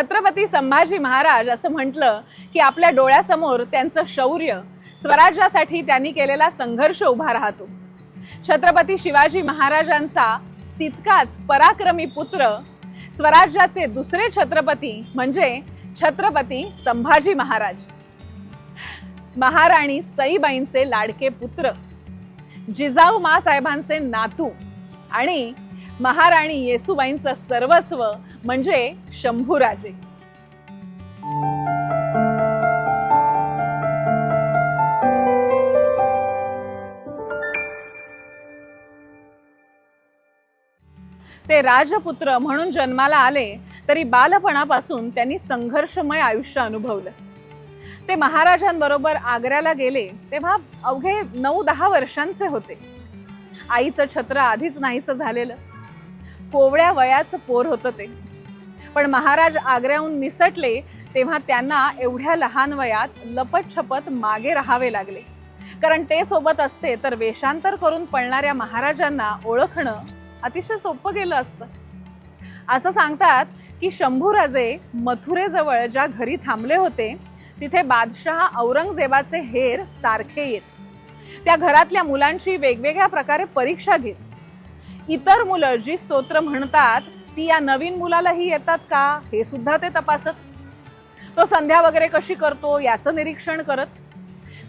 छत्रपती संभाजी महाराज असं म्हटलं की आपल्या डोळ्यासमोर त्यांचं शौर्य स्वराज्यासाठी त्यांनी केलेला संघर्ष उभा राहतो. छत्रपती शिवाजी महाराजांचा तितकाच पराक्रमी पुत्र स्वराज्याचे दुसरे छत्रपती म्हणजे छत्रपती संभाजी महाराज. महाराणी सईबाईंचे लाडके पुत्र जिजाऊ मासाहेबांचे नातू आणि महाराणी येसुबाईंचं सर्वस्व म्हणजे शंभूराजे. ते राजपुत्र म्हणून जन्माला आले तरी बालपणापासून त्यांनी संघर्षमय आयुष्य अनुभवलं. ते महाराजांबरोबर आग्र्याला गेले तेव्हा अवघे नऊ दहा वर्षांचे होते. आईचं छत्र आधीच नाहीसं झालेलं. कोवळ्या वयाचं पोर होतं ते. पण महाराज आग्र्याहून निसटले तेव्हा त्यांना एवढ्या लहान वयात लपत छपत मागे राहावे लागले. कारण ते सोबत असते तर वेषांतर करून पळणाऱ्या महाराजांना ओळखणं अतिशय सोपं गेलं असतं. असं सांगतात की शंभूराजे मथुरेजवळ ज्या घरी थांबले होते तिथे बादशहा औरंगजेबाचे हेर सारखे येत. त्या घरातल्या मुलांची वेगवेगळ्या प्रकारे परीक्षा घेत. इतर मुलं जी स्तोत्र म्हणतात ती या नवीन मुलालाही येतात का? हे सुद्धा ते तपासत. तो संध्या वगैरे कशी करतो याचं निरीक्षण करत.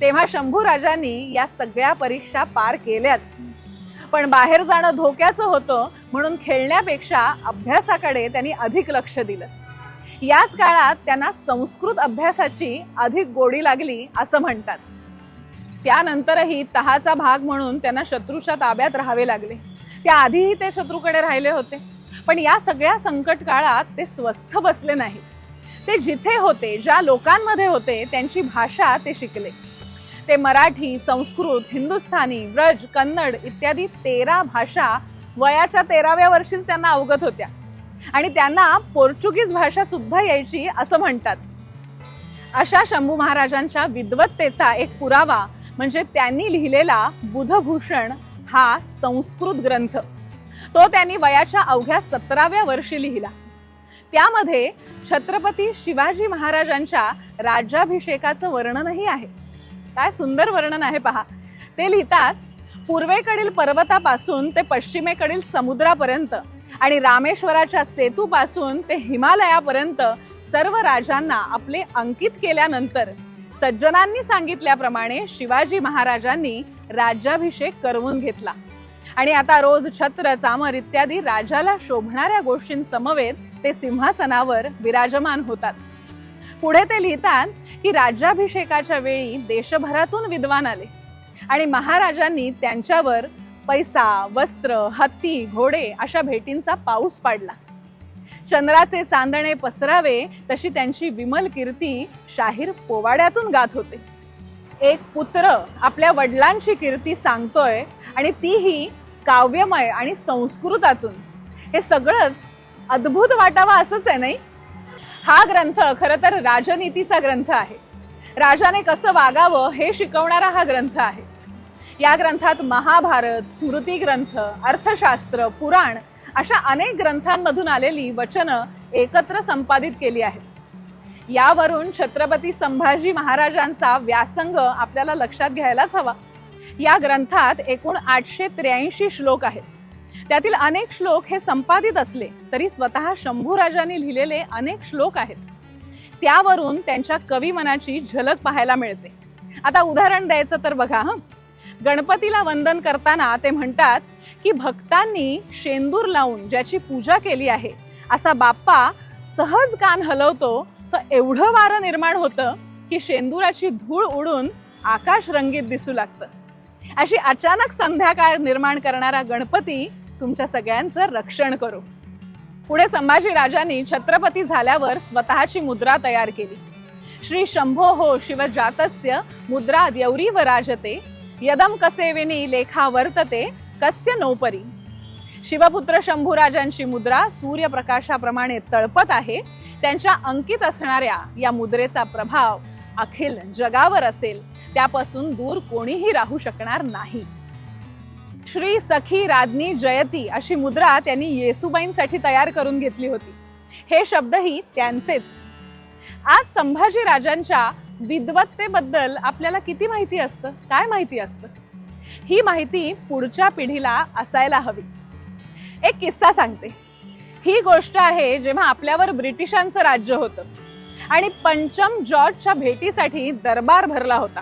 तेव्हा शंभू राजांनी या सगळ्या परीक्षा पार केल्याच. पण बाहेर जाणं धोक्याचं होतं म्हणून खेळण्यापेक्षा अभ्यासाकडे त्यांनी अधिक लक्ष दिलं. याच काळात त्यांना संस्कृत अभ्यासाची अधिक गोडी लागली असं म्हणतात. त्यानंतरही तहाचा भाग म्हणून त्यांना शत्रूच्या ताब्यात राहावे लागले. त्याआधीही ते शत्रूकडे राहिले होते. पण या सगळ्या संकट काळात ते स्वस्थ बसले नाही ते जिथे होते ज्या लोकांमध्ये होते त्यांची भाषा ते शिकले. ते मराठी संस्कृत हिंदुस्थानी व्रज कन्नड इत्यादी तेरा भाषा वयाच्या तेराव्या वर्षीच त्यांना अवगत होत्या. आणि त्यांना पोर्चुगीज भाषा सुद्धा यायची असं म्हणतात. अशा शंभू महाराजांच्या विद्वत्तेचा एक पुरावा म्हणजे त्यांनी लिहिलेला बुधभूषण हा संस्कृत ग्रंथ. तो त्यांनी वयाच्या अवघ्या सतराव्या वर्षी लिहिला. त्यामध्ये छत्रपती शिवाजी महाराजांच्या राज्याभिषेकाचं वर्णनही आहे. काय सुंदर वर्णन आहे पहा. ते लिहितात पूर्वेकडील पर्वतापासून ते पश्चिमेकडील समुद्रापर्यंत आणि रामेश्वराच्या सेतूपासून ते हिमालयापर्यंत सर्व राजांना आपले अंकित केल्यानंतर सज्जनांनी सांगितल्याप्रमाणे शिवाजी महाराजांनी राज्याभिषेक करवून घेतला. आणि आता रोज छत्र चामर इत्यादी राजाला शोभणाऱ्या गोष्टींसमवेत ते सिंहासनावर विराजमान होतात. पुढे ते लिहितात की राज्याभिषेकाच्या वेळी देशभरातून विद्वान आले. आणि महाराजांनी त्यांच्यावर पैसा वस्त्र हत्ती घोडे अशा भेटींचा पाऊस पाडला. चंद्राचे चांदणे पसरावे तशी त्यांची विमल कीर्ती शाहीर पोवाड्यातून गात होते. एक पुत्र आपल्या वडिलांची कीर्ती सांगतोय आणि तीही काव्यमय आणि संस्कृतातून. हे सगळंच अद्भुत वाटावा असंच आहे नाही? हा ग्रंथ खरं तर राजनीतीचा ग्रंथ आहे. राजाने कसं वागावं हे शिकवणारा हा ग्रंथ आहे. या ग्रंथात महाभारत स्मृती ग्रंथ अर्थशास्त्र पुराण अशा अनेक ग्रंथांमधून आलेली वचनं एकत्र संपादित केली आहेत. यावरून छत्रपती संभाजी महाराजांचा व्यासंग आपल्याला लक्षात घ्यायलाच हवा. या ग्रंथात एकूण आठशे त्र्याऐंशी श्लोक आहेत. त्यातील अनेक श्लोक हे संपादित असले तरी स्वतः शंभूराजांनी लिहिलेले अनेक श्लोक आहेत. त्यावरून त्यांच्या कवी मनाची झलक पाहायला मिळते. आता उदाहरण द्यायचं तर बघा हं. गणपतीला वंदन करताना ते म्हणतात की भक्तांनी शेंदूर लावून ज्याची पूजा केली आहे असा बाप्पा सहज कान हलवतो तर एवढं वारं निर्माण होतं की शेंदुराची धूळ उडून आकाश रंगीत दिसू लागतं. अशी अचानक संध्याकाळ निर्माण करणारा गणपती तुमच्या सगळ्यांचं रक्षण करू. पुढे संभाजी राजांनी छत्रपती झाल्यावर स्वतःची मुद्रा तयार केली. श्री शंभो हो शिवजातस्य मुद्रा द्यौरी व राजते यदम कसेविनी लेखा वर्तते कस्य नौपरी? शिवपुत्र शंभूराजांची मुद्रा सूर्यप्रकाशाप्रमाणे तळपत आहे. त्यांच्या अंकित असणाऱ्या या मुद्रेचा प्रभाव अखिल जगावर असेल. त्यापासून दूर कोणीही राहू शकणार नाही. श्री सखी राजनी जयती अशी मुद्रा त्यांनी येसुबाईंसाठी तयार करून घेतली होती. हे शब्दही त्यांचेच. आज संभाजी राजांच्या विद्वत्तेबद्दल आपल्याला किती माहिती असतं? काय माहिती असतं? ही माहिती पुढच्या पिढीला असायला हवी. एक किस्सा सांगते. ही गोष्ट आहे जेव्हा आपल्यावर ब्रिटिशांचं राज्य होतं आणि पंचम जॉर्जच्या भेटीसाठी दरबार भरला होता.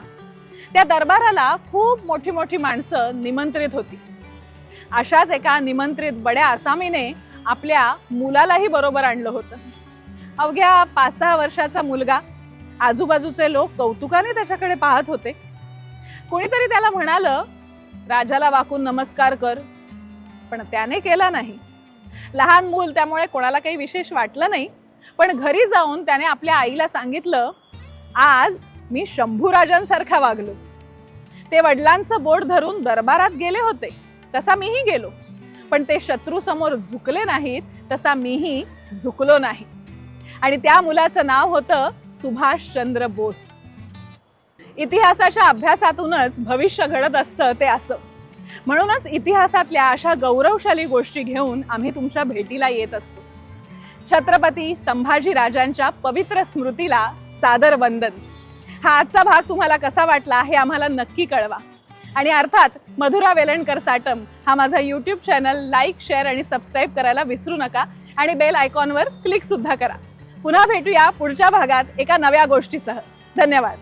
त्या दरबाराला खूप मोठी मोठी माणसं निमंत्रित होती. अशाच एका निमंत्रित बड्या आसामीने आपल्या मुलालाही बरोबर आणलं होतं. अवघ्या पाच सहा वर्षाचा मुलगा आजूबाजूचे लोक कौतुकाने त्याच्याकडे पाहत होते. कोणीतरी त्याला म्हणालं राजाला वाकून नमस्कार कर. पण त्याने केला नाही. लहान मूल त्यामुळे कोणाला काही विशेष वाटलं नाही पण घरी जाऊन त्याने आपल्या आईला सांगितलं आज मी शंभूराजांसारखा वागलो. ते वडिलांचं बोट धरून दरबारात गेले होते तसा मीही गेलो. पण ते शत्रू समोर झुकले नाहीत तसा मीही झुकलो नाही. आणि त्या मुलाचं नाव होतं सुभाषचंद्र बोस. इतिहासाच्या अभ्यासातूनच भविष्य घडत असतं ते असं. म्हणूनच इतिहासातल्या अशा गौरवशाली गोष्टी घेऊन आम्ही तुमच्या भेटीला येत असतो. छत्रपती संभाजी राजांच्या पवित्र स्मृतीला सादर वंदन. हा आजचा भाग तुम्हाला कसा वाटला हे आम्हाला नक्की कळवा. आणि अर्थात मधुरा वेलणकर साटम हा माझा यूट्यूब चॅनल लाईक शेअर आणि सबस्क्राईब करायला विसरू नका आणि बेल आयकॉनवर क्लिकसुद्धा करा. पुन्हा भेटूया पुढच्या भागात एका नव्या गोष्टीसह. धन्यवाद.